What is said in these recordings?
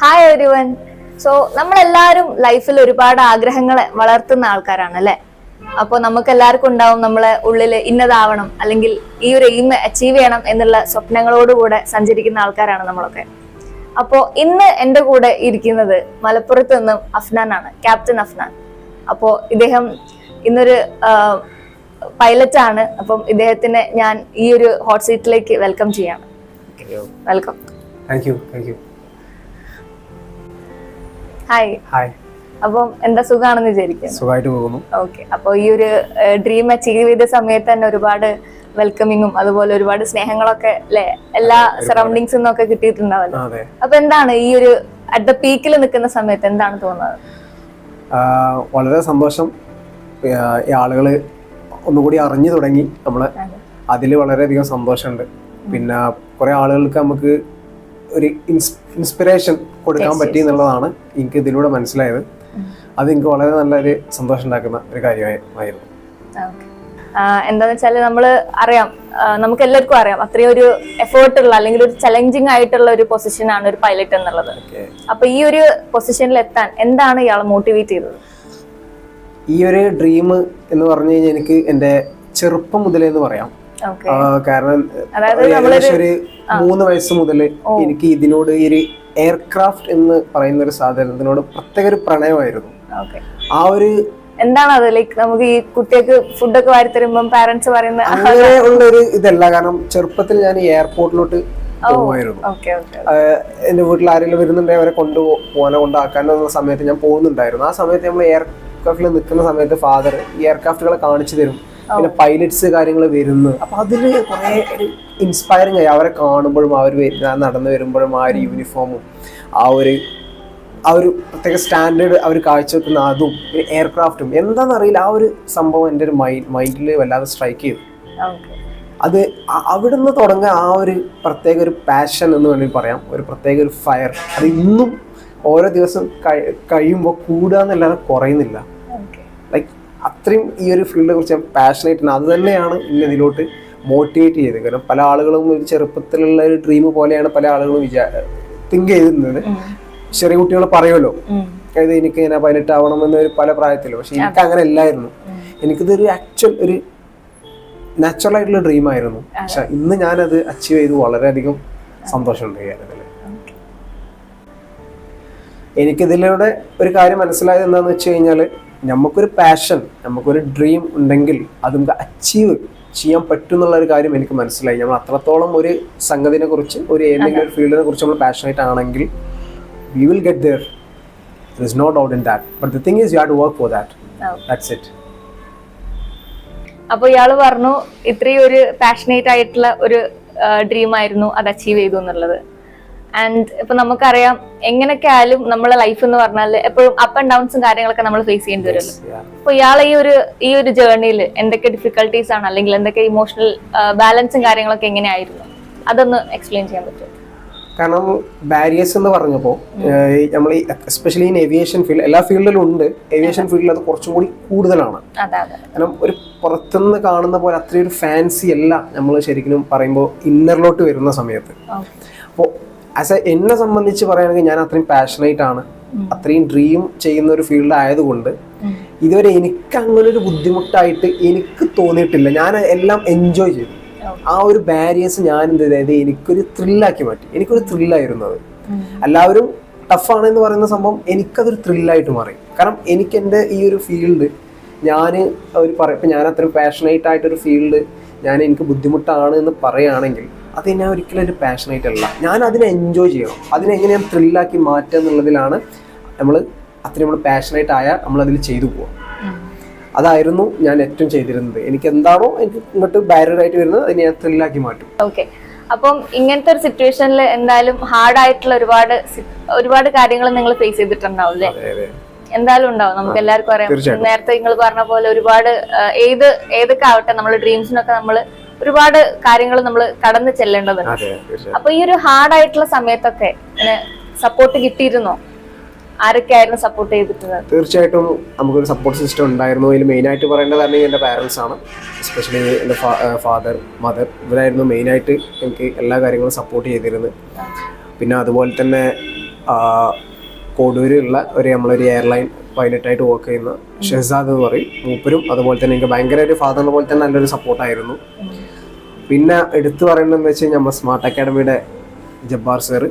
Hi everyone so നമ്മളെല്ലാവരും ലൈഫിൽ ഒരുപാട് ആഗ്രഹങ്ങളെ വളർത്തുന്ന ആൾക്കാരാണ് അല്ലെ? അപ്പൊ നമുക്ക് എല്ലാവർക്കും ഉണ്ടാവും നമ്മളെ ഉള്ളിൽ ഇന്നതാവണം അല്ലെങ്കിൽ ഈ ഒരു എയിം അച്ചീവ് ചെയ്യണം എന്നുള്ള സ്വപ്നങ്ങളോടുകൂടെ സഞ്ചരിക്കുന്ന ആൾക്കാരാണ് നമ്മളൊക്കെ. അപ്പോ ഇന്ന് എന്റെ കൂടെ ഇരിക്കുന്നത് മലപ്പുറത്ത് നിന്നും അഫ്നാൻ ആണ് ക്യാപ്റ്റൻ അഫ്നാൻ. അപ്പോ ഇദ്ദേഹം ഇന്നൊരു പൈലറ്റ് ആണ്. അപ്പം ഇദ്ദേഹത്തിനെ ഞാൻ ഈ ഒരു ഹോട്ട് സീറ്റിലേക്ക് വെൽക്കം ചെയ്യാണ്. Welcome thank you thank you hi hi അപ്പം എന്താ സുഖാണെന്ന് വിചാരിക്കുന്നു? സുഖമായിട്ട് പോകുന്നു. ഓക്കെ അപ്പോൾ ഈ ഒരു ഡ്രീം അച്ചീവ് ചെയ്ത സമയത്ത് തന്നെ ഒരുപാട് വെൽക്കമിങ്ങും അതുപോലെ ഒരുപാട് സ്നേഹങ്ങളൊക്കെ അല്ലെ എല്ലാ സറൗണ്ടിങ്സിൽ നിന്നൊക്കെ കിട്ടിയിട്ടുണ്ടാവല്ലോ. അപ്പൊ എന്താണ് ഈ ഒരു അറ്റ് ദ പീക്കിൽ നിൽക്കുന്ന സമയത്ത് എന്താണ് തോന്നുന്നത്? വളരെ സന്തോഷം. ഈ ആളുകൾ ഒന്നുകൂടി അറിഞ്ഞു തുടങ്ങി നമ്മൾ. അതിൽ വളരെയധികം സന്തോഷമുണ്ട്. പിന്നെ കുറെ ആളുകൾക്ക് നമുക്ക് ഒരു ഇൻസ്പിറേഷൻ കൊടുക്കാൻ പറ്റി എന്നുള്ളതാണ് എനിക്ക് ഇതിലൂടെ മനസ്സിലായത്. അത് എനിക്ക് വളരെ നല്ലൊരു സന്തോഷം ഉണ്ടാക്കുന്ന ഒരു കാര്യമായിരുന്നു. എന്താന്ന് വെച്ചാൽ നമ്മൾ അറിയാം. നമുക്ക് എല്ലാവർക്കും അറിയാം. അത്രയും ഒരു എഫേർട്ട് ഉള്ള അല്ലെങ്കിൽ ഒരു ചലഞ്ചിങ് ആയിട്ടുള്ള ഒരു പൊസിഷൻ ആണ് ഒരു പൈലറ്റ് എന്നുള്ളത്. അപ്പൊ ഈ ഒരു പൊസിഷനിൽ എത്താൻ എന്താണ് ഇയാൾ മോട്ടിവേറ്റ് ചെയ്തത്? ഈ ഒരു ഡ്രീം എന്ന് പറഞ്ഞു കഴിഞ്ഞാൽ എനിക്ക് എന്റെ ചെറുപ്പം മുതലേ എന്ന് പറയാം. കാരണം ഏകദേശം ഒരു മൂന്ന് വയസ്സ് മുതൽ എനിക്ക് ഇതിനോട് ഈ ഒരു എയർക്രാഫ്റ്റ് എന്ന് പറയുന്ന ഒരു സാധനത്തിനോട് പ്രത്യേക ഒരു പ്രണയമായിരുന്നു. ആ ഒരു എന്താണ് അത് ലൈക്ക് നമുക്ക് ഈ കുട്ടികൾക്ക് ഫുഡൊക്കെ വാരി തരുമ്പം പാരന്റ്സ് പറയുന്ന അങ്ങനെ ഉള്ള ഒരു ഇതല്ല. കാരണം ചെറുപ്പത്തിൽ ഞാൻ എയർപോർട്ടിലോട്ട് പോകുമായിരുന്നു. എന്റെ വീട്ടിൽ ആരെങ്കിലും വരുന്നുണ്ടെങ്കിൽ അവരെ കൊണ്ടു പോകാനോ കൊണ്ടാക്കാനോ എന്ന സമയത്ത് ഞാൻ പോകുന്നുണ്ടായിരുന്നു. ആ സമയത്ത് നമ്മൾ എയർക്രാഫ്റ്റിൽ നിൽക്കുന്ന സമയത്ത് ഫാദർ എയർക്രാഫ്റ്റുകളെ കാണിച്ചു തരും. പിന്നെ പൈലറ്റ്സ് കാര്യങ്ങൾ വരുന്നു. അപ്പൊ അതിൽ കുറെ ഒരു ഇൻസ്പയറിങ് ആയി. അവരെ കാണുമ്പോഴും അവർ നടന്നു വരുമ്പോഴും ആ ഒരു യൂണിഫോമും ആ ഒരു ആ ഒരു പ്രത്യേക സ്റ്റാൻഡേർഡ് അവർ കാഴ്ചവെക്കുന്ന അതും എയർക്രാഫ്റ്റും എന്താണെന്നറിയില്ല ആ ഒരു സംഭവം എന്റെ ഒരു മൈൻഡ് മൈൻഡിൽ വല്ലാതെ സ്ട്രൈക്ക് ചെയ്തു. അത് അവിടുന്ന് തുടങ്ങുക ആ ഒരു പ്രത്യേക ഒരു പാഷൻ എന്ന് വേണമെങ്കിൽ പറയാം. ഒരു പ്രത്യേക ഒരു ഫയർ അത് ഇന്നും ഓരോ ദിവസം കഴിയുമ്പോൾ കൂടുക എന്നല്ലാതെ കുറയുന്നില്ല. ലൈക്ക് അത്രയും ഈ ഒരു ഫീൽഡിനെ കുറിച്ച് ഞാൻ പാഷനേറ്റ് ആണ്. അത് തന്നെയാണ് ഇന്ന് ഇതിലോട്ട് മോട്ടിവേറ്റ് ചെയ്തത് കാരണം പല ആളുകളും ഒരു ചെറുപ്പത്തിലുള്ള ഒരു ഡ്രീം പോലെയാണ് പല ആളുകളും വിചാ തിങ്ക് ചെയ്തിരുന്നത്. ചെറിയ കുട്ടികൾ പറയുമല്ലോ അതായത് എനിക്ക് ഇങ്ങനെ പൈലറ്റ് ആവണം എന്നൊരു പല പ്രായത്തിലും. പക്ഷെ എനിക്ക് അങ്ങനെ അല്ലായിരുന്നു എനിക്കിതൊരു ആക്ച്വൽ ഒരു നാച്ചുറൽ ആയിട്ടുള്ള ഡ്രീം ആയിരുന്നു. പക്ഷെ ഇന്ന് ഞാനത് അച്ചീവ് ചെയ്ത് വളരെയധികം സന്തോഷമുണ്ട് ഈ കാര്യത്തിൽ. എനിക്കിതിലൂടെ ഒരു കാര്യം മനസ്സിലായത് എന്താണെന്ന് വെച്ച് കഴിഞ്ഞാൽ നമുക്കൊരു പാഷൻ നമുക്കൊരു ഡ്രീം ഉണ്ടെങ്കിൽ അത് നമുക്ക് അച്ചീവ് ചെയ്യാൻ പറ്റും എന്നുള്ള ഒരു കാര്യം എനിക്ക് മനസ്സിലായി. നമ്മൾ അത്രത്തോളം ഒരു സംഗതിനെ കുറിച്ച് ഒരു ഏതെങ്കിലും ഒരു ഫീൽഡിനെ കുറിച്ച് നമ്മൾ പാഷനേറ്റ് ആണെങ്കിൽ we will get there there is no doubt in that but the thing is you have to work for that that's it അപ്പോൾ ഇയാൾ പറഞ്ഞു ഇത്രയും ഒരു പാഷനേറ്റ് ആയിട്ടുള്ള ഒരു ഡ്രീം ആയിരുന്നു അത് അച്ചീവ് ചെയ്തു എന്നുള്ളത്. ആൻഡ് ഇപ്പൊ നമുക്കറിയാം എങ്ങനെയൊക്കെ ആയാലും നമ്മളെ ലൈഫ് എന്ന് പറഞ്ഞാൽ എപ്പോഴും അപ്പ് ആൻഡ് ഡൗൺസും കാര്യങ്ങളൊക്കെ നമ്മൾ ഫേസ് ചെയ്യേണ്ടി വരുമല്ലോ. അപ്പൊ ഇയാൾ ഈ ഒരു ഈ ഒരു ജേർണിയിൽ എന്തൊക്കെ ഡിഫിക്കൽട്ടീസ് ആണ് അല്ലെങ്കിൽ എന്തൊക്കെ ഇമോഷണൽ ബാലൻസും കാര്യങ്ങളൊക്കെ എങ്ങനെയായിരുന്നു? അതൊന്ന് എക്സ്പ്ലെയിൻ ചെയ്യാൻ പറ്റും കാരണം ബാരിയേഴ്സ് എന്ന് പറഞ്ഞപ്പോൾ നമ്മൾ ഈ എസ്പെഷ്യലി ഇൻ ഏവിയേഷൻ ഫീൽഡ് എല്ലാ ഫീൽഡിലും ഉണ്ട്. ഏവിയേഷൻ ഫീൽഡിൽ അത് കുറച്ചും കൂടി കൂടുതലാണ്. കാരണം ഒരു പുറത്തുനിന്ന് കാണുന്ന പോലെ അത്രയൊരു ഫാൻസി അല്ല നമ്മൾ ശരിക്കും പറയുമ്പോൾ ഇന്നറിലോട്ട് വരുന്ന സമയത്ത്. അപ്പോൾ ആസ് എ എന്നെ സംബന്ധിച്ച് പറയുകയാണെങ്കിൽ ഞാൻ അത്രയും പാഷനേറ്റ് ആണ്. അത്രയും ഡ്രീം ചെയ്യുന്ന ഒരു ഫീൽഡ് ആയതുകൊണ്ട് ഇതുവരെ എനിക്ക് അങ്ങനെ ഒരു ബുദ്ധിമുട്ടായിട്ട് എനിക്ക് തോന്നിയിട്ടില്ല. ഞാൻ എല്ലാം എൻജോയ് ചെയ്തു. ആ ഒരു ബാരിയേഴ്സ് ഞാൻ എന്ത് ചെയ്തത് എനിക്കൊരു ത്രില്ലാക്കി മാറ്റി. എനിക്കൊരു ത്രില്ലായിരുന്നു അത്. എല്ലാവരും ടഫാണ് എന്ന് പറയുന്ന സംഭവം എനിക്കതൊരു ത്രില്ലായിട്ട് മാറി. കാരണം എനിക്ക് എന്റെ ഈ ഒരു ഫീൽഡ് ഞാൻ ഒരു പറയും ഇപ്പം ഞാൻ അത്രയും പാഷനേറ്റ് ആയിട്ടൊരു ഫീൽഡ് ഞാൻ എനിക്ക് ബുദ്ധിമുട്ടാണ് എന്ന് പറയുകയാണെങ്കിൽ അത് ഞാൻ ഒരിക്കലും ഒരു പാഷനേറ്റ് അല്ല. ഞാൻ അതിനെ എൻജോയ് ചെയ്യണം. അതിനെ എങ്ങനെ ഞാൻ ത്രില്ലാക്കി മാറ്റുക എന്നുള്ളതിലാണ് നമ്മൾ അത്രയും നമ്മൾ പാഷനേറ്റ് ആയാൽ നമ്മൾ അതിൽ ചെയ്തു പോകും അതായിരുന്നു ഞാൻ ഏറ്റവും ചെയ്തിരുന്നത്. എനിക്ക് എന്താണോ എനിക്ക് ഇങ്ങോട്ട് ബാരിയർ ആയിട്ട് വരുന്നത് അതിനെ ഞാൻ ത്രില്ലാക്കി മാറ്റും. ഓക്കെ അപ്പം ഇങ്ങനത്തെ ഒരു സിറ്റുവേഷനിൽ എന്തായാലും ഹാർഡ് ആയിട്ടുള്ള ഒരുപാട് ഒരുപാട് കാര്യങ്ങൾ നിങ്ങൾ ഫേസ് ചെയ്തിട്ടുണ്ടാവും അല്ലേ? എന്തായാലും ഉണ്ടാവും. നമുക്ക് എല്ലാവർക്കും അറിയാം. നേരത്തെ നിങ്ങൾ പറഞ്ഞ പോലെ ഒരുപാട് ഏത് ഏതൊക്കെ ആവട്ടെ നമ്മൾ ഡ്രീംസിനൊക്കെ നമ്മൾ ഒരുപാട് കാര്യങ്ങൾ നമ്മൾ കടന്നു ചെല്ലേണ്ടതുണ്ട് അപ്പൊ ഈ ഒരു ഹാർഡ് ആയിട്ടുള്ള സമയത്തൊക്കെ സപ്പോർട്ട് കിട്ടിയിരുന്നോ? ആരൊക്കെയായിരുന്നു സപ്പോർട്ട് ചെയ്തിട്ടുള്ളത്? തീർച്ചയായിട്ടും നമുക്കൊരു സപ്പോർട്ട് സിസ്റ്റം ഉണ്ടായിരുന്നു. അതിൽ മെയിനായിട്ട് പറയേണ്ടത് തന്നെ എന്റെ പാരൻസ് ആണ്. എസ്പെഷ്യലി എന്റെ ഫാദർ മദർ ഇവരായിരുന്നു മെയിനായിട്ട് എനിക്ക് എല്ലാ കാര്യങ്ങളും സപ്പോർട്ട് ചെയ്തിരുന്നത്. പിന്നെ അതുപോലെ തന്നെ കോടൂരുള്ള ഒരു നമ്മളൊരു എയർലൈൻ പൈലറ്റായിട്ട് വർക്ക് ചെയ്യുന്ന ഷെഹസാദ് എന്ന് പറയും. മൂപ്പരും അതുപോലെ തന്നെ എനിക്ക് ഭയങ്കര ഒരു ഫാദറിനെ പോലെ തന്നെ നല്ലൊരു സപ്പോർട്ടായിരുന്നു പിന്നെ എടുത്തു പറയുന്നത് വെച്ച് കഴിഞ്ഞാൽ നമ്മുടെ സ്മാർട്ട് അക്കാഡമിയുടെ ജബ്ബാർ സർ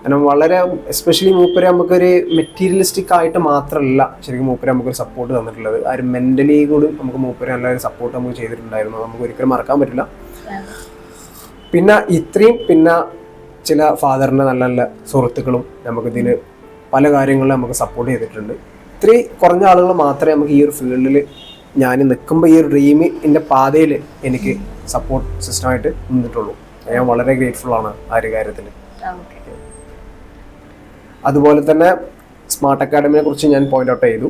കാരണം വളരെ എസ്പെഷ്യലി മൂപ്പര് നമുക്കൊരു മെറ്റീരിയലിസ്റ്റിക് ആയിട്ട് മാത്രമല്ല ശരിക്കും മൂപ്പര് നമുക്കൊരു സപ്പോർട്ട് തന്നിട്ടുള്ളത്. ആ ഒരു മെന്റലി കൂടി നമുക്ക് മൂപ്പര് നല്ലൊരു സപ്പോർട്ട് നമുക്ക് ചെയ്തിട്ടുണ്ടായിരുന്നു. നമുക്ക് ഒരിക്കലും മറക്കാൻ പറ്റില്ല. പിന്നെ ഇത്രയും പിന്നെ ചില ഫാദറിന്റെ നല്ല നല്ല സുഹൃത്തുക്കളും നമുക്കിതിന് പല കാര്യങ്ങളിലും നമുക്ക് സപ്പോർട്ട് ചെയ്തിട്ടുണ്ട്. ഇത്രയും കുറഞ്ഞ ആളുകൾ മാത്രമേ നമുക്ക് ഈ ഒരു ഫീൽഡിൽ ഞാൻ നിൽക്കുമ്പോൾ ഈ ഒരു ഡ്രീമിന്റെ പാതയിൽ എനിക്ക് സപ്പോർട്ട് സിസ്റ്റമായിട്ട് നിന്നിട്ടുള്ളൂ. ഞാൻ വളരെ ഗ്രേറ്റ്ഫുൾ ആണ് ആ ഒരു കാര്യത്തിൽ അതുപോലെ തന്നെ സ്മാർട്ട് അക്കാഡമിനെ കുറിച്ച് ഞാൻ പോയിന്റ് ഔട്ട് ചെയ്തു.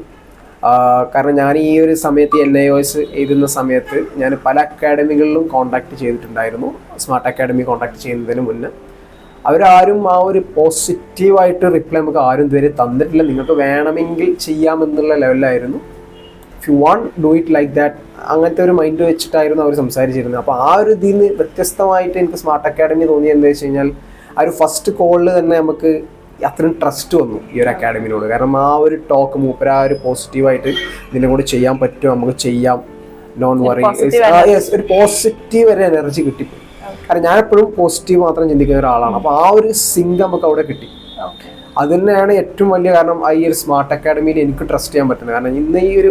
കാരണം ഞാൻ ഈ ഒരു സമയത്ത് എൻ ഐ ഒസ് എഴുതുന്ന സമയത്ത് ഞാൻ പല അക്കാഡമികളിലും കോൺടാക്ട് ചെയ്തിട്ടുണ്ടായിരുന്നു. സ്മാർട്ട് അക്കാഡമി കോൺടാക്ട് ചെയ്യുന്നതിന് മുന്നേ. അവരാരും ആ ഒരു പോസിറ്റീവായിട്ട് റിപ്ലൈ നമുക്ക് ആരും ഇതുവരെ തന്നിട്ടില്ല. നിങ്ങൾക്ക് വേണമെങ്കിൽ ചെയ്യാമെന്നുള്ള ലെവലിലായിരുന്നു if you want do it like that അങ്ങനത്തെ ഒരു മൈൻഡ് വെച്ചിട്ടായിരുന്നു അവർ സംസാരിച്ചിരുന്നത്. അപ്പോൾ ആ ഒരു ഇതിൽ നിന്ന് വ്യത്യസ്തമായിട്ട് എനിക്ക് സ്മാർട്ട് അക്കാഡമി തോന്നിയത് എന്താ വെച്ച് കഴിഞ്ഞാൽ ആ ഒരു ഫസ്റ്റ് കോളിൽ തന്നെ നമുക്ക് അത്രയും ട്രസ്റ്റ് വന്നു ഈ ഒരു അക്കാഡമിനോട് കാരണം ആ ഒരു ടോക്ക് മൂപ്പര ആ ഒരു പോസിറ്റീവായിട്ട് ഇതിനെ കൂടി ചെയ്യാൻ പറ്റും നമുക്ക് ചെയ്യാം. നോൺ വറി യെസ് ഒരു പോസിറ്റീവ് ഒരു എനർജി കിട്ടി കാരണം ഞാനെപ്പോഴും പോസിറ്റീവ് മാത്രം ചിന്തിക്കുന്ന ഒരാളാണ്. അപ്പോൾ ആ ഒരു സിങ്ക് നമുക്ക് അവിടെ കിട്ടി. അത് തന്നെയാണ് ഏറ്റവും വലിയ കാരണം ഈ ഒരു സ്മാർട്ട് അക്കാഡമിയിൽ എനിക്ക് ട്രസ്റ്റ് ചെയ്യാൻ പറ്റുന്നത്. കാരണം ഇന്ന് ഈ ഒരു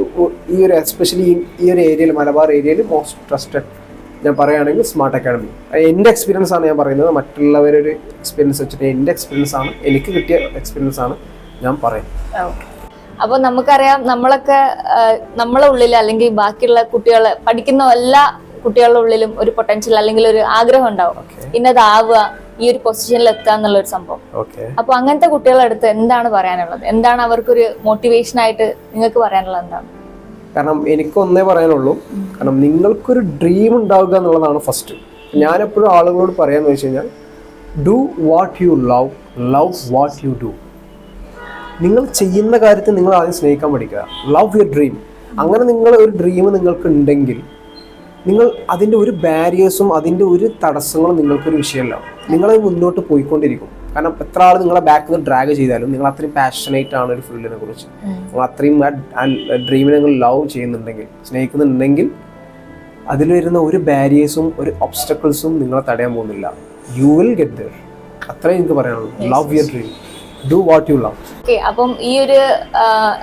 ഈ ഒരു എസ്പെഷ്യലി ഈ ഒരു ഏരിയയിൽ മലബാർ ഏരിയയിൽ മോസ്റ്റ് ട്രസ്റ്റഡ് ഞാൻ പറയുകയാണെങ്കിൽ സ്മാർട്ട് അക്കാഡമി എന്റെ എക്സ്പീരിയൻസ് ആണ് ഞാൻ പറയുന്നത്. മറ്റുള്ളവരൊരു എക്സ്പീരിയൻസ് വെച്ചിട്ട് എന്റെ എക്സ്പീരിയൻസ് ആണ്. എനിക്ക് കിട്ടിയ എക്സ്പീരിയൻസ് ആണ് ഞാൻ പറയുന്നത്. അപ്പോൾ നമുക്കറിയാം നമ്മളൊക്കെ നമ്മളെ ഉള്ളിൽ അല്ലെങ്കിൽ ബാക്കിയുള്ള കുട്ടികളെ പഠിക്കുന്ന എല്ലാ കുട്ടികളുടെ ഉള്ളിലും ഒരു പൊട്ടൻഷ്യൽ അല്ലെങ്കിൽ ഒരു ആഗ്രഹം ഉണ്ടാവും. ഇന്നതാവുക ഈ ഒരു പൊസിഷനിൽ എത്തുക എന്നുള്ള ഒരു സംഭവം അപ്പൊ അങ്ങനത്തെ കുട്ടികളുടെ അടുത്ത് എന്താണ് പറയാനുള്ളത്? എന്താണ് അവർക്കൊരു മോട്ടിവേഷൻ ആയിട്ട് നിങ്ങൾക്ക് പറയാനുള്ളത് എന്താണ്? കാരണം എനിക്ക് ഒന്നേ പറയാനുള്ളൂ കാരണം നിങ്ങൾക്കൊരു ഡ്രീം ഉണ്ടാവുക എന്നുള്ളതാണ് ഫസ്റ്റ് ഞാൻ എപ്പോഴും ആളുകളോട് പറയാന്ന് വെച്ച് കഴിഞ്ഞാൽ do what you love love what you do നിങ്ങൾ ചെയ്യുന്ന കാര്യത്തിൽ നിങ്ങൾ ആദ്യം സ്നേഹിക്കാൻ പഠിക്കുക. ലവ് യുവർ ഡ്രീം അങ്ങനെ നിങ്ങൾ ഒരു ഡ്രീം നിങ്ങൾക്ക് ഉണ്ടെങ്കിൽ നിങ്ങൾ അതിന്റെ ഒരു ബാരിയേഴ്സും അതിന്റെ ഒരു തടസ്സങ്ങളും നിങ്ങൾക്കൊരു വിഷയമല്ല. നിങ്ങളത് മുന്നോട്ട് പോയിക്കൊണ്ടിരിക്കും. കാരണം എത്ര ആൾ നിങ്ങളെ ബാക്കിൽ നിന്ന് ഡ്രാഗ് ചെയ്താലും നിങ്ങൾ അത്രയും പാഷനേറ്റ് ആണ് ഒരു ഫീൽഡിനെ കുറിച്ച്. നിങ്ങൾ അത്രയും ആ ഡ്രീമിനെ നിങ്ങൾ ലവ് ചെയ്യുന്നുണ്ടെങ്കിൽ സ്നേഹിക്കുന്നുണ്ടെങ്കിൽ അതിൽ വരുന്ന ഒരു ബാരിയേഴ്സും ഒരു ഒബ്സ്റ്റക്കിൾസും നിങ്ങളെ തടയാൻ പോകുന്നില്ല. യു വിൽ ഗെറ്റ് ദർ അത്രയും എനിക്ക് പറയാനുള്ളൂ. Love your dream do what you love okay അപ്പം ഈ ഒരു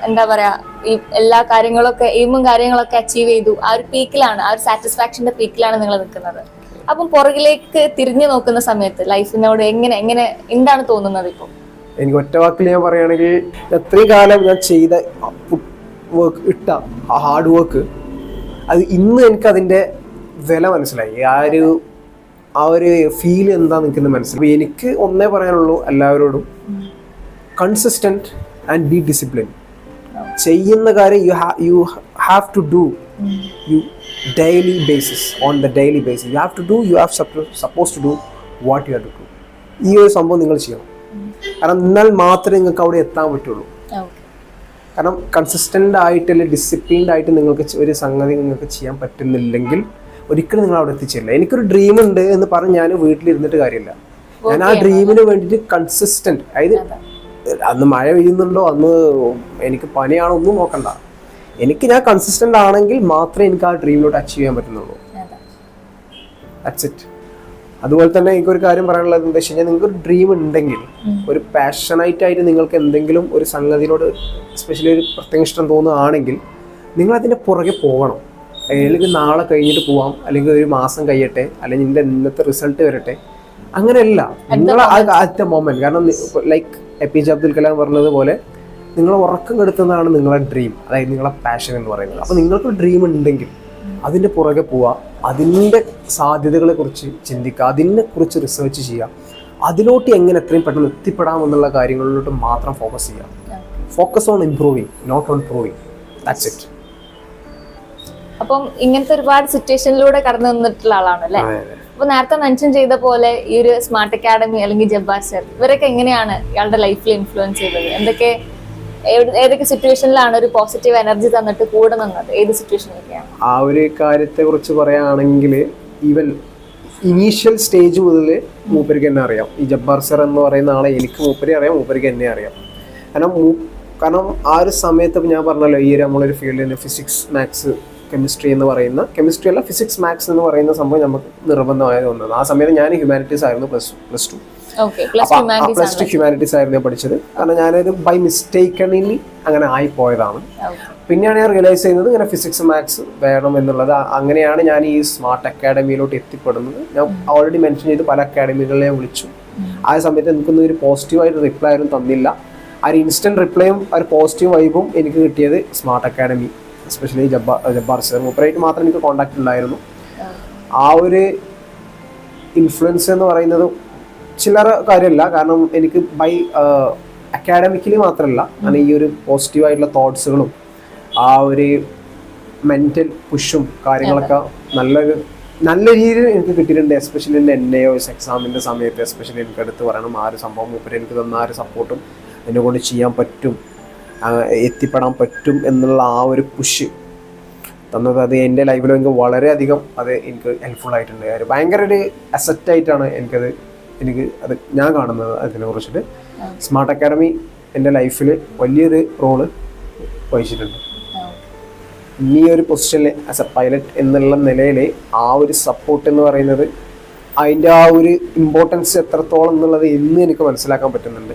എന്താ പറയാ ഈ എല്ലാ കാര്യങ്ങളൊക്കെ എയിമും കാര്യങ്ങളൊക്കെ അച്ചീവ് ചെയ്തു. ആ ഒരു പീക്കിലാണ് ആ ഒരു സാറ്റിസ്ഫാക്ഷന്റെ പീക്കിലാണ് നിങ്ങൾ നിൽക്കുന്നത്. അപ്പം പുറകിലേക്ക് തിരിഞ്ഞു നോക്കുന്ന സമയത്ത് ലൈഫിനോട് എങ്ങനെ എങ്ങനെ എന്താണ് തോന്നുന്നത് ഇപ്പം? എനിക്ക് ഒറ്റ വാക്കിൽ ഞാൻ പറയുകയാണെങ്കിൽ എത്രയും കാലം ഞാൻ ചെയ്ത വർക്ക് ഇട്ട ആ ഹാർഡ് വർക്ക് അത് ഇന്ന് എനിക്ക് അതിന്റെ വില മനസ്സിലായി. ആ ഒരു ആ ഒരു ഫീൽ എന്താ നിൽക്കുന്നത് മനസ്സിലായി. എനിക്ക് ഒന്നേ പറയാനുള്ളൂ എല്ലാവരോടും. കൺസിസ്റ്റന്റ് ആൻഡ് ബി ഡിസിപ്ലിൻ ചെയ്യുന്ന കാര്യം you you have to do you daily basis on the daily basis you have to do you have suppose to do what you have to do ഈ ഒരു സംഭവം നിങ്ങൾ ചെയ്യണം. കാരണം എന്നാൽ മാത്രമേ നിങ്ങൾക്ക് അവിടെ എത്താൻ പറ്റുള്ളൂ. കാരണം കൺസിസ്റ്റന്റ് ആയിട്ട് അല്ലെങ്കിൽ ഡിസിപ്ലിൻഡ് ആയിട്ട് നിങ്ങൾക്ക് ഒരു സംഗതി നിങ്ങൾക്ക് ചെയ്യാൻ പറ്റുന്നില്ലെങ്കിൽ ഒരിക്കലും നിങ്ങൾ അവിടെ എത്തിച്ചില്ല. എനിക്കൊരു ഡ്രീം ഉണ്ട് എന്ന് പറഞ്ഞ് ഞാൻ വീട്ടിലിരുന്നിട്ട് കാര്യമില്ല. ഞാൻ ആ ഡ്രീമിന് വേണ്ടിയിട്ട് കൺസിസ്റ്റന്റ് അതായത് അന്ന് മഴ പെയ്യുന്നുണ്ടോ? അന്ന് എനിക്ക് പനിയാണോ ഒന്നും നോക്കണ്ട. എനിക്ക് ഞാൻ കൺസിസ്റ്റന്റ് ആണെങ്കിൽ മാത്രമേ എനിക്ക് ആ ഡ്രീമിലോട്ട് അച്ചീവ് ചെയ്യാൻ പറ്റുന്നുള്ളൂ. ദാറ്റ്സ് ഇറ്റ് അതുപോലെ തന്നെ എനിക്കൊരു കാര്യം പറയാനുള്ളത് എന്താ വെച്ച് കഴിഞ്ഞാൽ നിങ്ങൾക്ക് ഒരു ഡ്രീം ഉണ്ടെങ്കിൽ ഒരു പാഷനായിട്ടായിട്ട് ആയിട്ട് നിങ്ങൾക്ക് എന്തെങ്കിലും ഒരു സംഗതിയിലോട് എസ്പെഷ്യലി ഒരു പ്രത്യേക ഇഷ്ടം തോന്നുകയാണെങ്കിൽ നിങ്ങൾ അതിന്റെ പുറകെ പോകണം. അല്ലെങ്കിൽ നാളെ കഴിഞ്ഞിട്ട് പോവാം. അല്ലെങ്കിൽ ഒരു മാസം കഴിയട്ടെ. അല്ലെങ്കിൽ ഇതിന്റെ ഇന്നത്തെ റിസൾട്ട് വരട്ടെ. അങ്ങനെയല്ല. നിങ്ങൾ അറ്റ് മൊമെന്റ് കാരണം like A P J Abdul Kalam പറഞ്ഞതുപോലെ നിങ്ങൾ ഉറക്കം കെടുത്തുന്നതാണ് നിങ്ങളെ ഡ്രീം അതായത് നിങ്ങളെ പാഷൻ എന്ന് പറയുന്നത്. അപ്പോൾ നിങ്ങൾക്ക് ഡ്രീം ഉണ്ടെങ്കിൽ അതിന്റെ പുറകെ പോവാ അതിന്റെ സാധ്യതകളെ കുറിച്ച് ചിന്തിക്കുക അതിനെ കുറിച്ച് റിസർച്ച് ചെയ്യുക. അതിലോട്ട് എങ്ങനെ എത്രയും പെട്ടെന്ന് എത്തിപ്പെടാം എന്നുള്ള കാര്യങ്ങളിലോട്ട് മാത്രം ഫോക്കസ് ചെയ്യുക. Focus on improving not on proving that's it അപ്പം ഇങ്ങനത്തെ ഒരുപാട് സിറ്റുവേഷനിലൂടെ കടന്നു വന്നിട്ടുള്ള ആളാണല്ലേ അപ്പൊ നേരത്തെ മെൻഷൻ ചെയ്ത പോലെ ഈ ഒരു സ്മാർട്ട് അക്കാഡമി അല്ലെങ്കിൽ ജബ്ബാർ സർ ഇവരൊക്കെ എങ്ങനെയാണ് ഇയാളുടെ ലൈഫിൽ ഇൻഫ്ലുവൻസ് ചെയ്തത്? എന്തൊക്കെ ഏതൊക്കെ സിറ്റുവേഷനിലാണ് ഒരു പോസിറ്റീവ് എനർജി തന്നിട്ട് കൂടെ നിന്നത്? ഏത് സിറ്റുവേഷനിലൊക്കെയാണ് ആ ഒരു കാര്യത്തെ കുറിച്ച് പറയുകയാണെങ്കിൽ ഈവൻ ഇനീഷ്യൽ സ്റ്റേജ് മുതൽ മൂപ്പരിക്ക് എന്നെ അറിയാം. ഈ ജബ്ബാർ സർ എന്ന് പറയുന്ന ആളെ എനിക്ക് മൂപ്പരി അറിയാം മൂപ്പരിക്ക് എന്നെ അറിയാം. കാരണം കാരണം ആ ഒരു സമയത്ത് ഞാൻ പറഞ്ഞല്ലോ ഈ ഒരു നമ്മളൊരു ഫീൽഡിൽ ഫിസിക്സ് മാത്സ് കെമിസ്ട്രി എന്ന് പറയുന്ന കെമിസ്ട്രി അല്ല ഫിസിക്സ് മാത്സ് എന്ന് പറയുന്ന സംഭവം നമുക്ക് നിർബന്ധമായത് ഒന്നാണ്. ആ സമയത്ത് ഞാൻ ഹ്യൂമാനിറ്റീസ് ആയിരുന്നു plus plus two okay plus two humanities plus two humanities ആയിരുന്നു പഠിച്ചത്. കാരണം ഞാനത് ബൈ മിസ്റ്റേക്കണിലി അങ്ങനെ ആയി പോയതാണ്. പിന്നെയാണ് ഞാൻ റിയലൈസ് ചെയ്യുന്നത് ഇങ്ങനെ ഫിസിക്സ് മാത്സ് വേണം എന്നുള്ളത്. അങ്ങനെയാണ് ഞാൻ ഈ സ്മാർട്ട് അക്കാഡമിയിലോട്ട് എത്തിപ്പെടുന്നത്. ഞാൻ ഓൾറെഡി മെൻഷൻ ചെയ്ത് പല അക്കാഡമികളിലെ വിളിച്ചു. ആ സമയത്ത് എനിക്കൊന്നും ഒരു പോസിറ്റീവായിട്ട് റിപ്ലൈ ആരും തന്നില്ല. ആ ഒരു ഇൻസ്റ്റന്റ് റിപ്ലൈയും ആ ഒരു പോസിറ്റീവ് വൈബും എനിക്ക് കിട്ടിയത് smart academy especially Jabbar Jabbar sir മൂപ്പരായിട്ട് മാത്രം എനിക്ക് കോണ്ടാക്ട് ഉണ്ടായിരുന്നു ആ ഒരു ഇൻഫ്ലുവൻസ് എന്ന് പറയുന്നത് ചില്ലറ കാര്യമല്ല. കാരണം എനിക്ക് ബൈ അക്കാഡമിക്കലി മാത്രമല്ല കാരണം ഈ ഒരു പോസിറ്റീവായിട്ടുള്ള തോട്ട്സുകളും ആ ഒരു മെന്റൽ പുഷും കാര്യങ്ങളൊക്കെ നല്ലൊരു നല്ല രീതിയിൽ എനിക്ക് കിട്ടിയിട്ടുണ്ട്. എസ്പെഷ്യലി എന്റെ എൻ എസ് എക്സാമിന്റെ സമയത്ത് എസ്പെഷ്യലി എനിക്ക് എടുത്ത് പറയണം ആ ഒരു സംഭവം മൂപ്പര് എനിക്ക് തന്ന ആ ഒരു സപ്പോർട്ടും എന്നെ കൊണ്ട് ചെയ്യാൻ പറ്റും. എത്തിപ്പെടാൻ പറ്റും എന്നുള്ള ആ ഒരു പുഷ് തന്നത് അത് എന്റെ ലൈഫിലും എനിക്ക് വളരെയധികം അത് എനിക്ക് ഹെൽപ്ഫുൾ ആയിട്ടുണ്ട്. ഒരു ഭയങ്കര ഒരു അസറ്റ് ആയിട്ടാണ് എനിക്കത് എനിക്ക് അത് ഞാൻ കാണുന്നത് അതിനെ കുറിച്ചിട്ട്. സ്മാർട്ട് അക്കാഡമി എന്റെ ലൈഫിൽ വലിയൊരു റോൾ വഹിച്ചിട്ടുണ്ട്. ഇനി ഒരു പൊസിഷനിൽ ആസ് എ പൈലറ്റ് എന്നുള്ള നിലയിൽ ആ ഒരു സപ്പോർട്ട് എന്ന് പറയുന്നത് അതിന്റെ ആ ഒരു ഇമ്പോർട്ടൻസ് എത്രത്തോളം എന്നുള്ളത് ഇന്ന് എനിക്ക് മനസ്സിലാക്കാൻ പറ്റുന്നുണ്ട്.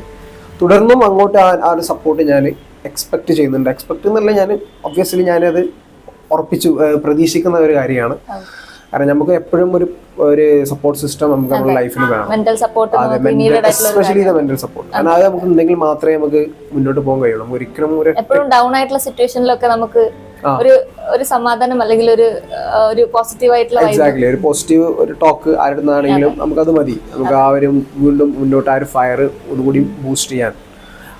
തുടർന്നും അങ്ങോട്ട് ആ ആ ഒരു സപ്പോർട്ട് ഞാൻ എക്സ്പെക്ട് ചെയ്യുന്നുണ്ട്. എക്സ്പെക്ട് എന്നല്ല ഞാൻ ഒബ്വിയസ്ലി ഞാനത് ഉറപ്പിച്ചു പ്രതീക്ഷിക്കുന്ന ഒരു കാര്യമാണ്. കാരണം നമുക്ക് എപ്പോഴും ഒരു ഒരു സപ്പോർട്ട് സിസ്റ്റം നമുക്ക് നമ്മുടെ ലൈഫിൽ വേണം. എസ്പെഷ്യലി അതെ മെന്റൽ സപ്പോർട്ട് കാരണം അത്. നമുക്ക് ഉണ്ടെങ്കിൽ മാത്രമേ നമുക്ക് മുന്നോട്ട് പോകാൻ കഴിയുള്ളൂ. നമുക്ക് ഒരിക്കലും ഒരു എപ്പോഴും ഡൗൺ ആയിട്ടുള്ള സിറ്റുവേഷനിലൊക്കെ നമുക്ക്. ഒരു ഒരു സമാധാനം അല്ലെങ്കിൽ ഒരു ഒരു പോസിറ്റീവ് ആയിട്ടുള്ള എക്സാക്ട്ലി ഒരു പോസിറ്റീവ് ഒരു ടോക്ക് ആരുടെ നിന്നാണെങ്കിലും നമുക്കത് മതി. നമുക്ക് ആ ഒരു വീണ്ടും മുന്നോട്ട് ആ ഒരു ഫയർ ഒന്നുകൂടി ബൂസ്റ്റ് ചെയ്യാൻ.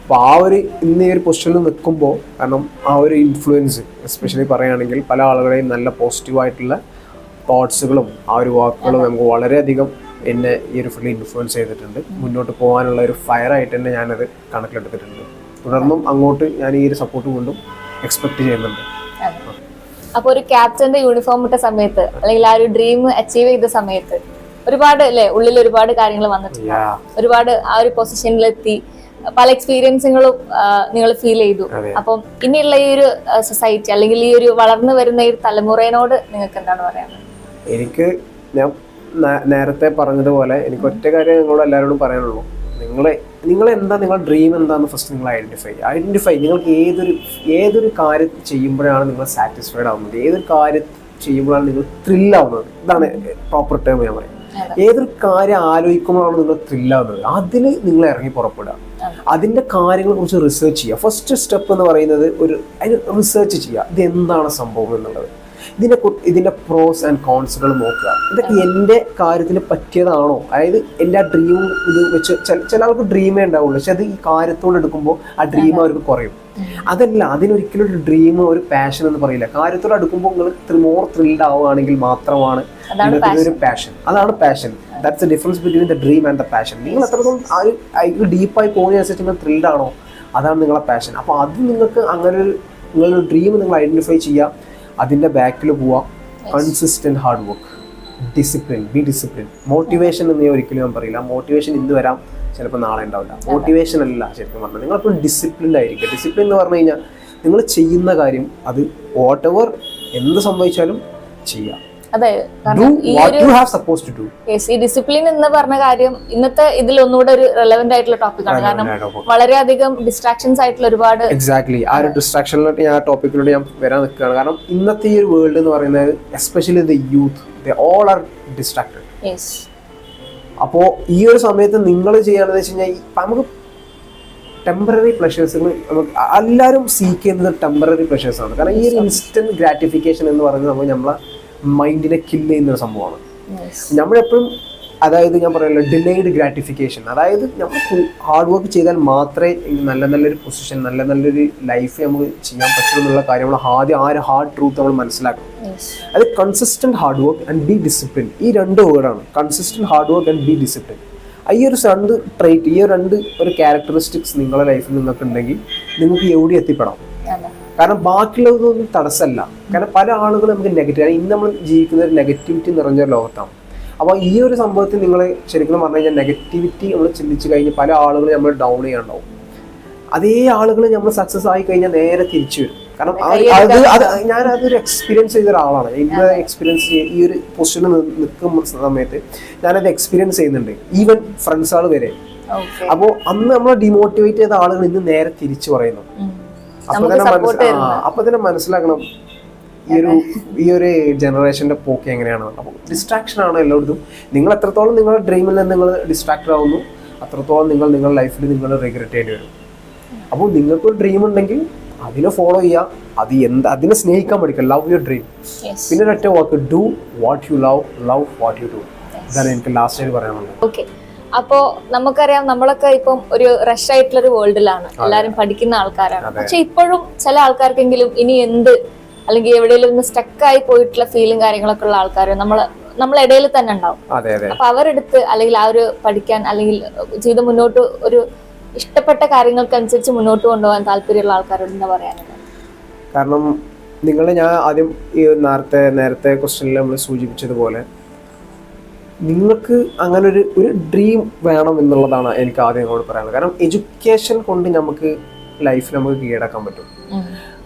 അപ്പോൾ ആ ഒരു ഇന്ന് ഈ ഒരു പൊസിഷനിൽ നിൽക്കുമ്പോൾ കാരണം ആ ഒരു ഇൻഫ്ലുവൻസ് എസ്പെഷ്യലി പറയുകയാണെങ്കിൽ പല ആളുകളെയും നല്ല പോസിറ്റീവായിട്ടുള്ള തോട്ട്സുകളും ആ ഒരു വാക്കുകളും നമുക്ക് വളരെയധികം എന്നെ ഈ ഒരു ഫീൽഡിൽ ഇൻഫ്ലുവൻസ് ചെയ്തിട്ടുണ്ട്. മുന്നോട്ട് പോകാനുള്ള ഒരു ഫയറായിട്ട് തന്നെ ഞാനത് കണക്കിലെടുത്തിട്ടുണ്ട്. തുടർന്നും അങ്ങോട്ട് ഞാൻ ഈ ഒരു സപ്പോർട്ട് കൊണ്ടും എക്സ്പെക്ട് ചെയ്യുന്നുണ്ട്. അപ്പോൾ ഒരു ക്യാപ്റ്റന്റെ യൂണിഫോം ഇട്ട സമയത്ത് അല്ലെങ്കിൽ ആ ഒരു ഡ്രീം അച്ചീവ് ചെയ്ത സമയത്ത് ഒരുപാട് അല്ലേ ഉള്ളിൽ ഒരുപാട് കാര്യങ്ങൾ വന്നിട്ടുണ്ട്. ഒരുപാട് ആ ഒരു പൊസിഷനിലെത്തി പല എക്സ്പീരിയൻസുകളും നിങ്ങൾ ഫീൽ ചെയ്തു. അപ്പം ഇനിയുള്ള ഈ ഒരു സൊസൈറ്റി അല്ലെങ്കിൽ ഈ ഒരു വളർന്നു വരുന്ന ഈ തലമുറയോട് നിങ്ങൾക്ക് എന്താണ് പറയാനുള്ളത്? എനിക്ക് ഞാൻ നേരത്തെ പറഞ്ഞതുപോലെ എനിക്ക് ഒറ്റ കാര്യം നിങ്ങളോട് എല്ലാവരോടും പറയാനുള്ളൂ. നിങ്ങളെ നിങ്ങൾ എന്താ നിങ്ങളുടെ ഡ്രീം എന്താന്ന് ഫസ്റ്റ് നിങ്ങൾ ഐഡന്റിഫൈ ഐഡന്റിഫൈ നിങ്ങൾക്ക് ഏതൊരു ഏതൊരു കാര്യം ചെയ്യുമ്പോഴാണ് നിങ്ങൾ സാറ്റിസ്ഫൈഡ് ആവുന്നത്? ഏതൊരു കാര്യം ചെയ്യുമ്പോഴാണ് നിങ്ങൾ ത്രില്ലാവുന്നത് ഇതാണ് പ്രോപ്പർ ടേം ഞാൻ പറയും ഏതൊരു കാര്യം ആലോചിക്കുമ്പോഴാണ് നിങ്ങൾ ത്രില്ലാവുന്നത് അതിന് നിങ്ങൾ ഇറങ്ങി പുറപ്പെടുക. അതിന്റെ കാര്യങ്ങളെ കുറിച്ച് റിസർച്ച് ചെയ്യുക. ഫസ്റ്റ് സ്റ്റെപ്പ് എന്ന് പറയുന്നത് ഒരു അതിന് റിസർച്ച് ചെയ്യുക. ഇത് എന്താണ് സംഭവം എന്നുള്ളത്. ഇതിന്റെ ഇതിന്റെ പ്രോസ് ആൻഡ് കോൺസുകൾ നോക്കുക. ഇതൊക്കെ എന്റെ കാര്യത്തിന് പറ്റിയതാണോ? അതായത് എന്റെ ആ ഡ്രീം ഇത് വെച്ച് ചില ചില ആൾക്ക് ഡ്രീമേ ഉണ്ടാവുള്ളൂ. പക്ഷെ അത് ഈ കാര്യത്തോട് എടുക്കുമ്പോൾ ആ ഡ്രീം അവർക്ക് കുറയും. അതല്ല അതിനൊരിക്കലും ഒരു ഡ്രീം ഒരു പാഷൻ എന്ന് പറയില്ല. കാര്യത്തോട് അടുക്കുമ്പോൾ നിങ്ങൾ മോർ ത്രിൽഡ് ആവുകയാണെങ്കിൽ മാത്രമാണ് ഒരു പാഷൻ അതാണ് passion that's a difference between the dream and the passion നിങ്ങൾ എത്രത്തോളം ആ ഒരു ഡീപ്പായി പോകുന്നതിനനുസരിച്ച് നിങ്ങൾ ത്രിൽഡ് ആണോ അതാണ് നിങ്ങളുടെ പാഷൻ അപ്പോൾ അത് നിങ്ങൾക്ക് അങ്ങനെ ഒരു നിങ്ങളൊരു ഡ്രീം നിങ്ങൾ ഐഡന്റിഫൈ ചെയ്യുക അതിന്റെ ബാക്കിൽ പോവുക. Consistent hard work discipline be discipline motivation എന്ന് ഞാൻ ഒരിക്കലും ഞാൻ പറയില്ല. മോട്ടിവേഷൻ ഇന്ന് വരാം ചിലപ്പോൾ നാളെ ഉണ്ടാവില്ല. മോട്ടിവേഷൻ അല്ല ശരിക്കും പറഞ്ഞാൽ. നിങ്ങളെപ്പോഴും ഡിസിപ്ലിൻ ആയിരിക്കുക. ഡിസിപ്ലിൻ എന്ന് പറഞ്ഞു കഴിഞ്ഞാൽ നിങ്ങൾ ചെയ്യുന്ന കാര്യം അത് വാട്ട് എവർ എന്ത് സംഭവിച്ചാലും ചെയ്യാം. അതെ. ഈ ഡിസിപ്ലിൻ എന്ന് പറഞ്ഞ കാര്യം ഇന്നത്തെ ഇതിൽ ഒന്നുകൂടെ ഒരു റെലവെന്റ് ആയിട്ടുള്ള ടോപ്പിക്കാണ് കാരണം വളരെയധികം ഡിസ്ട്രാക്ഷൻസ് ആയിട്ടുള്ള ഒരുപാട് എക്സാക്ട്ലി ആ ഒരു ഡിസ്ട്രാക്ഷനിലോട്ട് ഞാൻ ആ ടോപ്പിക്കിലോട്ട് ഞാൻ വരാൻ നിൽക്കുകയാണ്. കാരണം ഇന്നത്തെ ഈ ഒരു വേൾഡ് എന്ന് പറയുന്നത് especially the youth all are distracted അപ്പോൾ ഈ ഒരു സമയത്ത് നിങ്ങൾ ചെയ്യാന്ന് വെച്ച് കഴിഞ്ഞാൽ നമുക്ക് ടെമ്പററി പ്ലഷേഴ്സുകൾ നമുക്ക് എല്ലാവരും സീക്ക് ചെയ്യുന്നത് ടെമ്പററി പ്ലഷേഴ്സ് ആണ്. കാരണം ഈ ഒരു ഇൻസ്റ്റന്റ് ഗ്രാറ്റിഫിക്കേഷൻ എന്ന് പറയുന്നത് നമ്മൾ നമ്മളെ മൈൻഡിനെ കില്ല് ചെയ്യുന്ന ഒരു സംഭവമാണ്. നമ്മളെപ്പോഴും അതായത് ഞാൻ പറയല്ലോ ഡിലേഡ് ഗ്രാറ്റിഫിക്കേഷൻ അതായത് നമ്മൾ ഹാർഡ് വർക്ക് ചെയ്താൽ മാത്രമേ നല്ല നല്ലൊരു പൊസിഷൻ നല്ല നല്ലൊരു ലൈഫ് നമുക്ക് ചെയ്യാൻ പറ്റുള്ളൂ എന്നുള്ള കാര്യം നമ്മൾ ആദ്യം ആ ഒരു ഹാർഡ് ട്രൂത്ത് നമ്മൾ മനസ്സിലാക്കണം. അത് consistent hard work and be discipline ഈ രണ്ട് വേർഡാണ് consistent hard work and be discipline ഈ ഒരു രണ്ട് ട്രേറ്റ് ഈ ഒരു രണ്ട് ഒരു ക്യാരക്ടറിസ്റ്റിക്സ് നിങ്ങളുടെ ലൈഫിൽ നിങ്ങൾക്ക് ഉണ്ടെങ്കിൽ നിങ്ങൾക്ക് എവിടെ എത്തിപ്പെടാം? കാരണം ബാക്കിയുള്ളതൊന്നും തടസ്സമല്ല. കാരണം പല ആളുകളും നമുക്ക് നെഗറ്റീവ് ഇന്ന് നമ്മൾ ജീവിക്കുന്ന ഒരു നെഗറ്റിവിറ്റി നിറഞ്ഞ ഒരു ലോകത്താണ്. അപ്പോൾ ഈ ഒരു സംഭവത്തിൽ നിങ്ങൾ ശരിക്കും പറഞ്ഞു കഴിഞ്ഞാൽ നെഗറ്റിവിറ്റി നമ്മൾ ചിന്തിച്ചു കഴിഞ്ഞ് പല ആളുകളും നമ്മൾ ഡൗൺ ചെയ്യാണ്ടാവും അതേ ആളുകൾ നമ്മൾ സക്സസ് ആയി കഴിഞ്ഞാൽ നേരെ തിരിച്ചു വരും. കാരണം അത് അത് ഞാൻ അതൊരു എക്സ്പീരിയൻസ് ചെയ്ത ഒരാളാണ്. ഇന്ന് എക്സ്പീരിയൻസ് ഈ ഒരു പൊസിഷനിൽ നിൽക്കുന്ന സമയത്ത് ഞാനത് എക്സ്പീരിയൻസ് ചെയ്യുന്നുണ്ട്. ഈവൻ ഫ്രണ്ട്സുകൾ വരെ. അപ്പോൾ അന്ന് നമ്മൾ ഡിമോട്ടിവേറ്റ് ചെയ്ത ആളുകൾ ഇന്ന് നേരെ തിരിച്ചു പറയുന്നു. തന്നെ അപ്പൊ തന്നെ മനസ്സിലാക്കണം. ഈ ഒരു ഈ ഒരു ജനറേഷന്റെ പോക്ക് എങ്ങനെയാണ് അപ്പോൾ ഡിസ്ട്രാക്ഷൻ ആണ് എല്ലായിടത്തും. നിങ്ങൾ എത്രത്തോളം നിങ്ങളുടെ ഡ്രീമിൽ നിന്ന് നിങ്ങൾ ഡിസ്ട്രാക്ട് ആവുന്നു അത്രത്തോളം നിങ്ങൾ നിങ്ങളുടെ ലൈഫിൽ നിങ്ങൾ റിഗ്രറ്റ് ചെയ്യേണ്ടി വരും. അപ്പോൾ നിങ്ങൾക്കൊരു ഡ്രീം ഉണ്ടെങ്കിൽ അതിനെ ഫോളോ ചെയ്യുക. അത് എന്ത് അതിനെ സ്നേഹിക്കാൻ പഠിക്കുക. ലവ് യുവർ ഡ്രീം പിന്നെ ഒറ്റ വാക്ക് do what you love love what you do ഇതാണ് എനിക്ക് ലാസ്റ്റ് ആയിട്ട് പറയാനുള്ളത്. ഓക്കെ അപ്പോ നമുക്കറിയാം നമ്മളൊക്കെ ഇപ്പം ഒരു റഷ് ആയിട്ടുള്ള ഒരു വേൾഡിലാണ് എല്ലാരും പഠിക്കുന്ന ആൾക്കാരാണ്. പക്ഷെ ഇപ്പോഴും ചില ആൾക്കാർക്കെങ്കിലും ഇനി എന്ത് അല്ലെങ്കിൽ എവിടെയെങ്കിലും ഒന്ന് സ്റ്റക്കായി പോയിട്ടുള്ള ഫീലും കാര്യങ്ങളൊക്കെ ഉള്ള ആൾക്കാർ നമ്മൾ നമ്മളെ ഇടയിൽ തന്നെ ഉണ്ടാവും. അപ്പൊ അവരെടുത്ത് അല്ലെങ്കിൽ ആ ഒരു പഠിക്കാൻ അല്ലെങ്കിൽ ജീവിതം മുന്നോട്ട് ഒരു ഇഷ്ടപ്പെട്ട കാര്യങ്ങൾക്കനുസരിച്ച് മുന്നോട്ട് കൊണ്ടുപോകാൻ താല്പര്യമുള്ള ആൾക്കാരോട് എന്താ പറയാനുള്ളത് കാരണം നിങ്ങളെ ഞാൻ ആദ്യം ഈ നേരത്തെ നേരത്തെ ക്വസ്റ്റ്യനിൽ നമ്മൾ സൂചിപ്പിച്ചതുപോലെ നിങ്ങൾക്ക് അങ്ങനെ ഒരു ഒരു ഡ്രീം വേണം എന്നുള്ളതാണ് എനിക്ക് ആദ്യം നിങ്ങളോട് പറയാനുള്ളത്. കാരണം എഡ്യൂക്കേഷൻ കൊണ്ട് നമുക്ക് ലൈഫിൽ നമുക്ക് കീഴടക്കാൻ പറ്റും.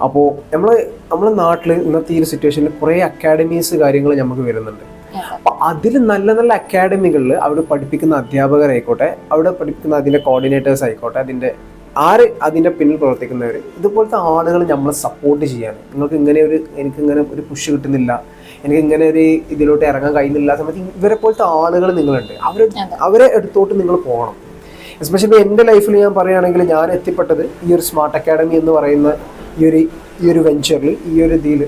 അപ്പോൾ നമ്മൾ നമ്മുടെ നാട്ടിൽ ഇന്നത്തെ ഈ ഒരു സിറ്റുവേഷനിൽ കുറേ അക്കാഡമീസ് കാര്യങ്ങൾ നമുക്ക് വരുന്നുണ്ട്. അപ്പോൾ അതിൽ നല്ല നല്ല അക്കാഡമികളിൽ അവിടെ പഠിപ്പിക്കുന്ന അധ്യാപകരായിക്കോട്ടെ അവിടെ പഠിപ്പിക്കുന്ന അതിന്റെ കോർഡിനേറ്റേഴ്സ് ആയിക്കോട്ടെ അതിന്റെ ആര് അതിന്റെ പിന്നിൽ പ്രവർത്തിക്കുന്നവർ ഇതുപോലത്തെ ആളുകൾ നമ്മളെ സപ്പോർട്ട് ചെയ്യാൻ. നിങ്ങൾക്ക് ഇങ്ങനെ ഒരു എനിക്ക് ഇങ്ങനെ ഒരു പുഷ് കിട്ടുന്നില്ല എനിക്ക് ഇങ്ങനെ ഒരു ഇതിലോട്ട് ഇറങ്ങാൻ കഴിയുന്നില്ല സമയത്ത് ഇവരെ പോലത്തെ ആളുകൾ നിങ്ങളുണ്ട്. അവരെ അവരെ എടുത്തോട്ട് നിങ്ങൾ പോകണം. എസ്പെഷ്യലി എന്റെ ലൈഫിൽ ഞാൻ പറയുകയാണെങ്കിൽ ഞാൻ എത്തിപ്പെട്ടത് ഈ ഒരു സ്മാർട്ട് അക്കാഡമി എന്ന് പറയുന്ന ഈ ഒരു ഈ ഒരു വെഞ്ചറിൽ ഈ ഒരു ഇതിൽ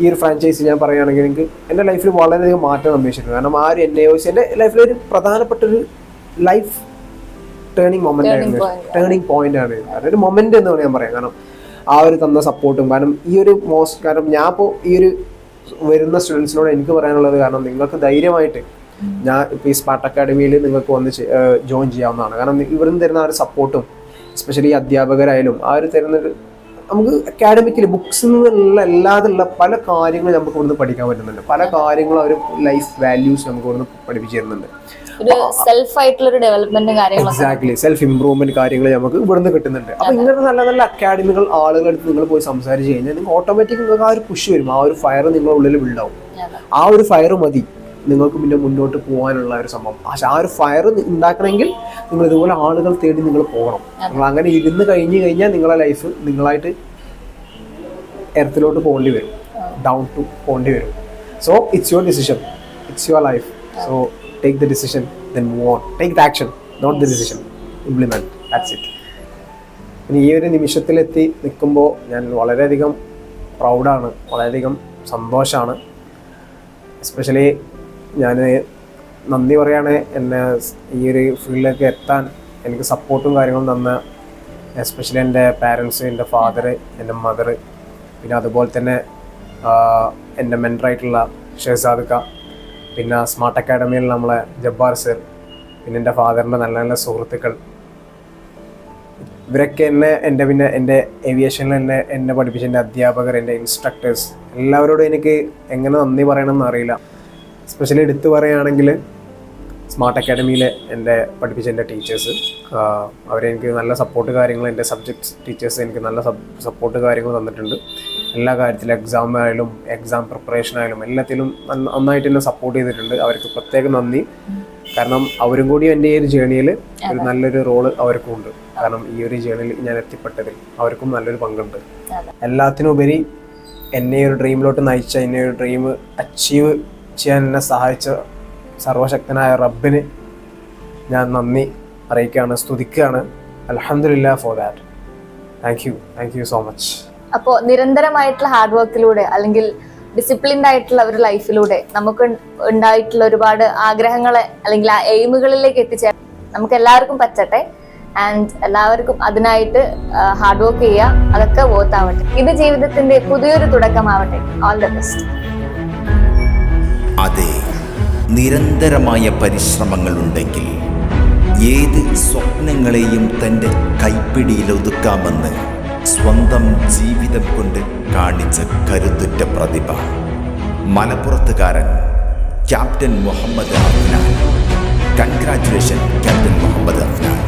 ഈ ഒരു ഫ്രാഞ്ചൈസി ഞാൻ പറയുകയാണെങ്കിൽ എനിക്ക് എന്റെ ലൈഫിൽ വളരെയധികം മാറ്റം സംഭവിച്ചിട്ടുണ്ട് കാരണം ആ ഒരു എൻ എ എന്റെ ലൈഫിൽ ഒരു പ്രധാനപ്പെട്ട ഒരു ലൈഫ് ടേണിംഗ് മൊമെന്റ് ആണ്. ടേണിംഗ് പോയിന്റ് ആണ്. കാരണം ഒരു മൊമെന്റ് എന്ന് വേണമെങ്കിൽ ഞാൻ പറയാം. കാരണം ആ ഒരു തന്ന സപ്പോർട്ടും കാരണം ഈ ഒരു മോസ്റ്റ് കാരണം ഞാൻ ഇപ്പോൾ ഈ ഒരു വരുന്ന സ്റ്റുഡൻസിനോട് എനിക്ക് പറയാനുള്ളത് കാരണം നിങ്ങൾക്ക് ധൈര്യമായിട്ട് ഞാൻ ഇപ്പോൾ ഈ സ്മാർട്ട് അക്കാഡമിയിൽ നിങ്ങൾക്ക് വന്ന് ജോയിൻ ചെയ്യാവുന്നതാണ്. കാരണം ഇവിടുന്ന് തരുന്ന ആ ഒരു സപ്പോർട്ടും എസ്പെഷ്യലി അധ്യാപകരായാലും ആ ഒരു തരുന്ന ഒരു നമുക്ക് അക്കാഡമിക്കലി ബുക്സ് നിന്നുള്ള അല്ലാതുള്ള പല കാര്യങ്ങളും നമുക്ക് ഇവിടുന്ന് പഠിക്കാൻ പറ്റുന്നുണ്ട്. പല കാര്യങ്ങളും അവർ ലൈഫ് വാല്യൂസ് നമുക്ക് ഇവിടുന്ന് പഠിപ്പിച്ചു തരുന്നുണ്ട് എക്സാക്ട്ലി സെൽഫ് ഇംപ്രൂവ്മെന്റ് കാര്യങ്ങൾ നമുക്ക് ഇവിടുന്ന് കിട്ടുന്നുണ്ട്. അപ്പൊ ഇങ്ങനത്തെ നല്ല നല്ല അക്കാഡമികൾ ആളുകളുടെ അടുത്ത് നിങ്ങൾ പോയി സംസാരിച്ച് കഴിഞ്ഞാൽ നിങ്ങൾക്ക് ഓട്ടോമാറ്റിക് നിങ്ങൾക്ക് ആ ഒരു പുഷ് വരും. ആ ഒരു ഫയർ നിങ്ങളുടെ ഉള്ളിൽ അതെ. ആ ഒരു ഫയർ മതി. നിങ്ങൾക്ക് പിന്നെ മുന്നോട്ട് പോകാനുള്ള ഒരു സംഭവം. പക്ഷെ ആ ഒരു ഫയർ ഉണ്ടാക്കണമെങ്കിൽ നിങ്ങൾ ഇതുപോലെ ആളുകൾ തേടി നിങ്ങൾ പോകണം. നിങ്ങൾ അങ്ങനെ ഇരുന്ന് കഴിഞ്ഞ് കഴിഞ്ഞാൽ നിങ്ങളെ ലൈഫ് നിങ്ങളായിട്ട് എർത്തിലോട്ട് പോകേണ്ടി വരും. ഡൗൺ ടു പോകേണ്ടി വരും. So it's your decision it's your life so take the decision then move on take the action not the decision implement that's it ഇനി ഈ ഒരു നിമിഷത്തിലെത്തി നിൽക്കുമ്പോൾ ഞാൻ വളരെയധികം പ്രൗഡാണ് വളരെയധികം സന്തോഷമാണ് എസ്പെഷ്യലി ഞാൻ നന്ദി പറയാണ് എന്നെ ഈ ഒരു ഫീൽഡിലേക്ക് എത്താൻ എനിക്ക് സപ്പോർട്ടും കാര്യങ്ങളും തന്ന എസ്പെഷ്യലി എന്റെ പാരൻസ് എന്റെ ഫാദർ എന്റെ മദർ പിന്നെ അതുപോലെ തന്നെ എന്റെ മെന്ററായിട്ടുള്ള ഷെഹസാദുക്ക പിന്നെ സ്മാർട്ട് അക്കാഡമിയിൽ നമ്മളെ ജബ്ബാർ സർ പിന്നെ എന്റെ ഫാദറിന്റെ നല്ല നല്ല സുഹൃത്തുക്കൾ. ഇവരൊക്കെ എന്നെ എന്റെ പിന്നെ എന്റെ ഏവിയേഷനിൽ എന്നെ എന്നെ പഠിപ്പിച്ച എന്റെ അധ്യാപകർ എന്റെ ഇൻസ്ട്രക്ടേഴ്സ് എല്ലാവരോടും എനിക്ക് എങ്ങനെ നന്ദി പറയണമെന്ന് അറിയില്ല. എസ്പെഷ്യലി എടുത്തു പറയുകയാണെങ്കിൽ സ്മാർട്ട് അക്കാഡമിയിലെ എന്റെ പഠിപ്പിച്ച എന്റെ ടീച്ചേഴ്സ് അവരെനിക്ക് നല്ല സപ്പോർട്ട് കാര്യങ്ങൾ എന്റെ സബ്ജക്ട്സ് ടീച്ചേഴ്സ് എനിക്ക് നല്ല സപ്പോർട്ട് കാര്യങ്ങൾ തന്നിട്ടുണ്ട്. എല്ലാ കാര്യത്തിലും എക്സാം ആയാലും എക്സാം പ്രിപ്പറേഷൻ ആയാലും എല്ലാത്തിലും നന്ന- നന്നായിട്ട് എന്നെ സപ്പോർട്ട് ചെയ്തിട്ടുണ്ട്. അവർക്ക് പ്രത്യേകം നന്ദി. കാരണം അവരും കൂടി എന്റെ ഈ ഒരു ജേണിയിൽ ഒരു നല്ലൊരു റോൾ അവർക്കും ഉണ്ട്. കാരണം ഈ ഒരു ജേണിയിൽ ഞാൻ എത്തിപ്പെട്ടതിൽ അവർക്കും നല്ലൊരു പങ്കുണ്ട്. എല്ലാത്തിനുപരി എന്നെ ഒരു ഡ്രീമിലോട്ട് നയിച്ച എന്നെ ഒരു ഡ്രീം അച്ചീവ് ചെയ്യാൻ എന്നെ സഹായിച്ച സർവശക്തനായ റബ്ബിന് ഞാൻ നന്ദി അറിയിക്കുകയാണ് സ്തുതിക്കുകയാണ്. അലഹമില്ല for that thank you thank you so much അപ്പോൾ നിരന്തരമായിട്ടുള്ള ഹാർഡ് വർക്കിലൂടെ അല്ലെങ്കിൽ ഡിസിപ്ലിൻഡ് ആയിട്ടുള്ള ഒരു ലൈഫിലൂടെ നമുക്ക് ഉണ്ടായിട്ടുള്ള ഒരുപാട് ആഗ്രഹങ്ങളെ അല്ലെങ്കിൽ ആ എയിമുകളിലേക്ക് എത്തിച്ചേരാൻ നമുക്ക് എല്ലാവർക്കും പറ്റട്ടെ. ആൻഡ് എല്ലാവർക്കും അതിനായിട്ട് ഹാർഡ് വർക്ക് ചെയ്യുക. അതൊക്കെ വോത്താവട്ടെ ഇത് ജീവിതത്തിന്റെ പുതിയൊരു തുടക്കമാവട്ടെ. ഓൾ ദ ബെസ്റ്റ് നിരന്തരമായ പരിശ്രമങ്ങളുണ്ടെങ്കിൽ ഏത് സ്വപ്നങ്ങളെയും തന്റെ കൈപ്പിടിയിൽ ഒതുക്കാമെന്ന് സ്വന്തം ജീവിതം കൊണ്ട് കാണിച്ച കരുത്തുറ്റ പ്രതിഭ. മലപ്പുറത്തുകാരൻ captain Muhammad Afnan. Congratulation captain Muhammad Afnan.